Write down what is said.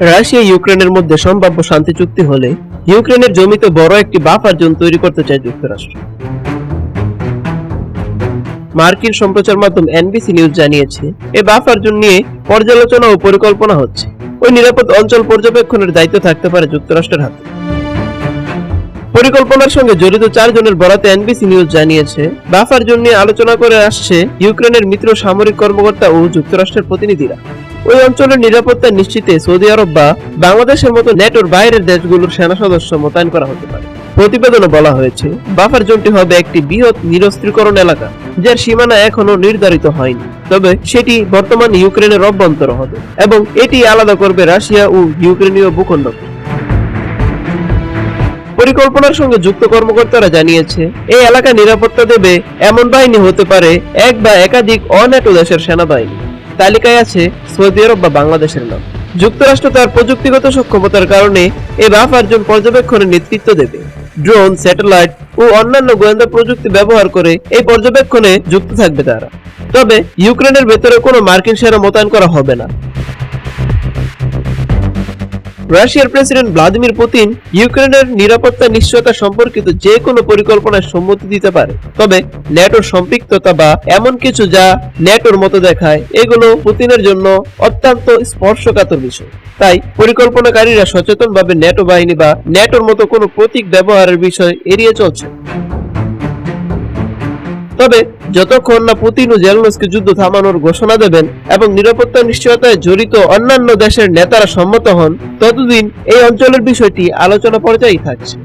Russia ইউক্রেনের মধ্যে সম্ভাব্য শান্তি চুক্তি হলে ইউক্রেনের জমিতে বড় একটি বাফার জোন তৈরি করতে চায় যুক্তরাষ্ট্র। মার্কিন সম্প্রচার মাধ্যম এনবিসি নিউজ জানিয়েছে এই বাফার জোন নিয়ে পর্যালোচনা ও পরিকল্পনা হচ্ছে। ওই নিরাপদ অঞ্চল পর্যবেক্ষণের দায়িত্ব থাকতে পারে যুক্তরাষ্ট্রের হাতে। পরিকল্পনার সঙ্গে জড়িত চারজনের বরাতে এনবিসি নিউজ জানিয়েছে, বাফার জোন নিয়ে আলোচনা করে আসছে ইউক্রেনের মিত্র সামরিক কর্মকর্তা ও যুক্তরাষ্ট্রের প্রতিনিধিরা। ওই অঞ্চলের নিরাপত্তা নিশ্চিতে সৌদি আরব বা বাংলাদেশের মতো নেটোর বাইরের দেশগুলোর সেনা সদস্য মোতায়েন করা হতে পারে। প্রতিবেদনে বলা হয়েছে, বাফার জোনটি হবে একটি বৃহৎ নিরস্ত্রীকরণ এলাকা, যার সীমানা এখনও নির্ধারিত হয়নি। তবে সেটি বর্তমান ইউক্রেনের অভ্যন্তর হবে এবং এটি আলাদা করবে রাশিয়া ও ইউক্রেনীয় ভূখণ্ডকে। পরিকল্পনার সঙ্গে যুক্ত কর্মকর্তারা জানিয়েছে, এই এলাকা নিরাপত্তা দেবে এমন বাহিনী হতে পারে এক বা একাধিক অনেটো দেশের সেনাবাহিনী। তালিকায় আছে সৌদি আরব বা বাংলাদেশের নাম। যুক্তরাষ্ট্র তার প্রযুক্তিগত সক্ষমতার কারণে এ রাফ একজন পর্যবেক্ষণে নেতৃত্ব দেবে। ড্রোন, স্যাটেলাইট ও অন্যান্য গোয়েন্দা প্রযুক্তি ব্যবহার করে এই পর্যবেক্ষণে যুক্ত থাকবে তারা। তবে ইউক্রেনের ভেতরে কোনো মার্কিন সেনা মোতায়েন করা হবে না। রাশিয়ার প্রেসিডেন্ট ভ্লাদিমির পুতিন ইউক্রেনের নিরাপত্তা নিশ্চয়তা সম্পর্কিত যে কোনো পরিকল্পনায় সম্মতি দিতে পারে। তবে ন্যাটোর সম্পৃক্ততা বা এমন কিছু যা ন্যাটোর মতো দেখায়, এগুলো পুতিনের জন্য অত্যন্ত স্পর্শকাতর বিষয়। তাই পরিকল্পনাকারীরা সচেতনভাবে ন্যাটো বাহিনী বা ন্যাটোর মতো কোনো প্রতীক ব্যবহারের বিষয় এড়িয়ে চলছে। তবে যতক্ষণ না পুতিন ও জেলনস্কি যুদ্ধ থামানোর ঘোষণা দেবেন এবং নিরাপত্তা নিশ্চয়তায় জড়িত অন্যান্য দেশের নেতারা সম্মত হন, ততদিন এই অঞ্চলের বিষয়টি আলোচনা পর্যায়েই থাকছে।